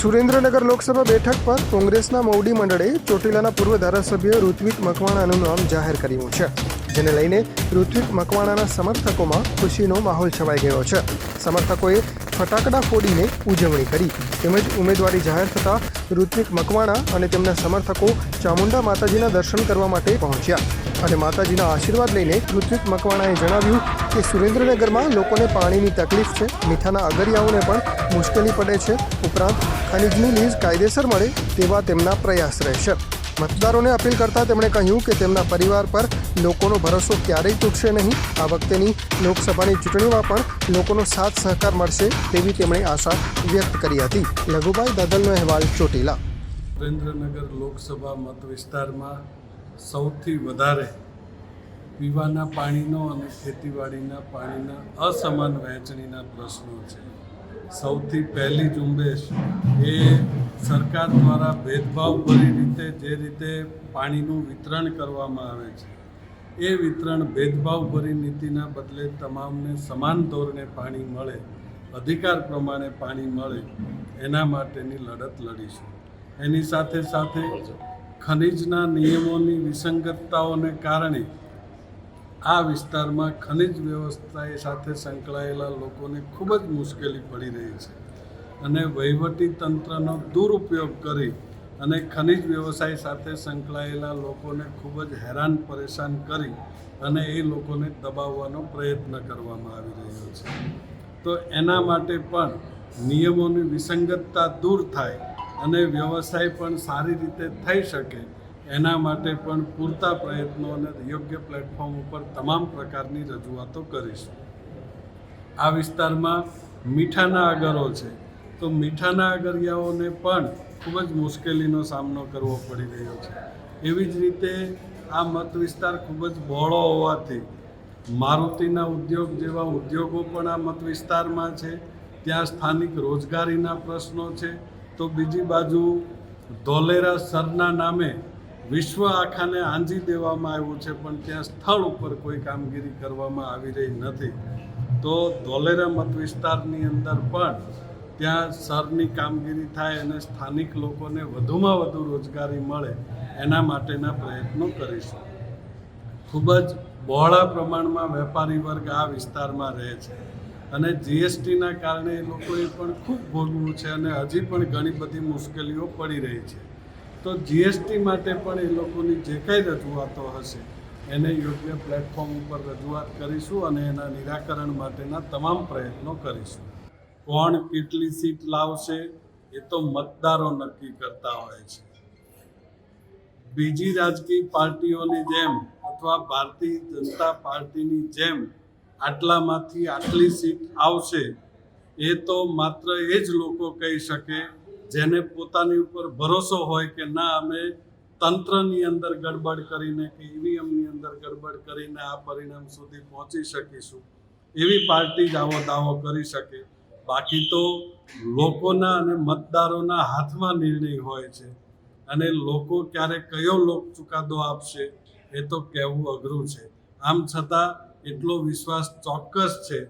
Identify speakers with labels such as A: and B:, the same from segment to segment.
A: સુરેન્દ્રનગર લોકસભા બેઠક પર કોંગ્રેસના મૌડી મંડળે ચોટીલાના પૂર્વ ધારાસભ્ય ઋત્વિક મકવાણાનું નામ જાહેર કર્યું છે. જેને લઈને ઋત્વિક મકવાણાના સમર્થકોમાં ખુશીનો માહોલ છવાઈ ગયો છે. સમર્થકોએ ફટાકડા ફોડીને ઉજવણી કરી. તેમજ ઉમેદવારી જાહેર થતાં ઋત્વિક મકવાણા અને તેમના સમર્થકો ચામુંડા માતાજીના દર્શન કરવા માટે પહોંચ્યા અને માતાજીના આશીર્વાદ લઈને ઋત્વિક મકવાણાએ જણાવ્યું કે સુરેન્દ્રનગરમાં લોકોને પાણીની તકલીફ છે, મીઠાના અગરિયાઓને પણ મુશ્કેલી પડે છે. ઉપરાંત ખનિજની લીઝ કાયદેસર મળે તેવા તેમના પ્રયાસ રહેશે. મતદારોને અપીલ કરતા તેમણે કહ્યું કે તેમના પરિવાર પર લોકોનો ભરોસો ક્યારેય તૂટશે નહીં. આ વખતેની લોકસભાની ચૂંટણીમાં પણ લોકોનો સાથ સહકાર મળશે તેવી તેમણે આશા વ્યક્ત કરી હતી. લઘુભાઈ દાદલનો અહેવાલ ચોટીલા.
B: સુરેન્દ્રનગર લોકસભા મત વિસ્તારમાં સૌથી વધારે પીવાના પાણીનો અને ખેતીવાડીના પાણીના અસમાન વહેંચણીના પ્રશ્નો છે. સૌથી પહેલી ઝુંબેશ એ સરકાર દ્વારા ભેદભાવભરી રીતે જે રીતે પાણીનું વિતરણ કરવામાં આવે છે, એ વિતરણ ભેદભાવભરી નીતિના બદલે તમામને સમાન ધોરણે પાણી મળે, અધિકાર પ્રમાણે પાણી મળે, એના માટેની લડત લડીશું. એની સાથે સાથે ખનિજના નિયમોની વિસંગતતાઓને કારણે આ વિસ્તારમાં ખનિજ વ્યવસ્થા સાથે સંકળાયેલા લોકોને ખૂબ જ મુશ્કેલી પડી રહી છે અને વહીવટી તંત્રનો દુરુપયોગ કરી અને ખનિજ વ્યવસાય સાથે સંકળાયેલા લોકોને ખૂબ જ હેરાન પરેશાન કરી અને એ લોકોને દબાવવાનો પ્રયત્ન કરવામાં આવી રહ્યો છે. તો એના માટે પણ નિયમોની વિસંગતતા દૂર થાય અને વ્યવસાય પણ સારી રીતે થઈ શકે એના માટે પણ પૂરતા પ્રયત્નો અને યોગ્ય પ્લેટફોર્મ ઉપર તમામ પ્રકારની રજૂઆતો કરીશું. આ વિસ્તારમાં મીઠાના આગરો છે. તો મીઠાના આગરિયાઓને પણ ખૂબ જ મુશ્કેલીનો સામનો કરવો પડી રહ્યો છે. એવી જ રીતે આ મત વિસ્તાર ખૂબ જ બહોળો હોવાથી મારુતિના ઉદ્યોગ જેવા ઉદ્યોગો પણ આ મત વિસ્તારમાં છે. ત્યાં સ્થાનિક રોજગારીના પ્રશ્નો છે. તો બીજી બાજુ ધોલેરા સરના નામે વિશ્વ આખાને આંજી દેવામાં આવ્યું છે, પણ ત્યાં સ્થળ ઉપર કોઈ કામગીરી કરવામાં આવી રહી નથી. તો ધોલેરા મત વિસ્તારની અંદર પણ ત્યાં સરની કામગીરી થાય અને સ્થાનિક લોકોને વધુમાં વધુ રોજગારી મળે, એના માટેના પ્રયત્નો કરીશું. ખૂબ જ બહોળા પ્રમાણમાં વેપારી વર્ગ આ વિસ્તારમાં રહે છે. અને જીએસટીના કારણે એ લોકોએ પણ ખૂબ ભોગવું છે અને હજી પણ ઘણી બધી મુશ્કેલીઓ પડી રહી છે. તો જીએસટી માટે પણ એ લોકોની જે કંઈ રજૂઆતો હશે, એને યોગ્ય પ્લેટફોર્મ ઉપર રજૂઆત કરીશું અને એના નિરાકરણ માટેના તમામ પ્રયત્નો કરીશું. કોણ કેટલી સીટ લાવશે, એ તો મતદારો નક્કી કરતા હોય છે. બીજી રાજકીય પાર્ટીઓની જેમ અથવા ભારતીય જનતા પાર્ટીની જેમ આટલામાંથી આટલી સીટ આવશે, એ તો માત્ર એ જ લોકો કહી શકે જેને પોતાની ઉપર ભરોસો હોય કે ના, અમે તંત્રની અંદર ગડબડ કરીને કે ઈવીએમની અંદર ગડબડ કરીને આ પરિણામ સુધી પહોંચી શકીશું. એવી પાર્ટી જ આવો દાવો કરી શકે. બાકી તો લોકોના અને મતદારોના હાથમાં નિર્ણય હોય છે. અને લોકો ક્યારે કયો લોક ચુકાદો આપશે એ તો કહેવું અઘરું છે. આમ છતાં એટલો વિશ્વાસ ચોક્કસ છે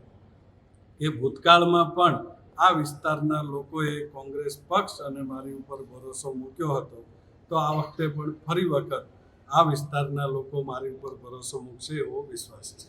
B: કે ભૂતકાળમાં પણ આ વિસ્તારના લોકોએ કોંગ્રેસ પક્ષ અને મારી ઉપર ભરોસો મૂક્યો હતો, તો આ વખતે પણ ફરી વખત આ વિસ્તારના લોકો મારી ઉપર ભરોસો મૂકશે એવો વિશ્વાસ છે.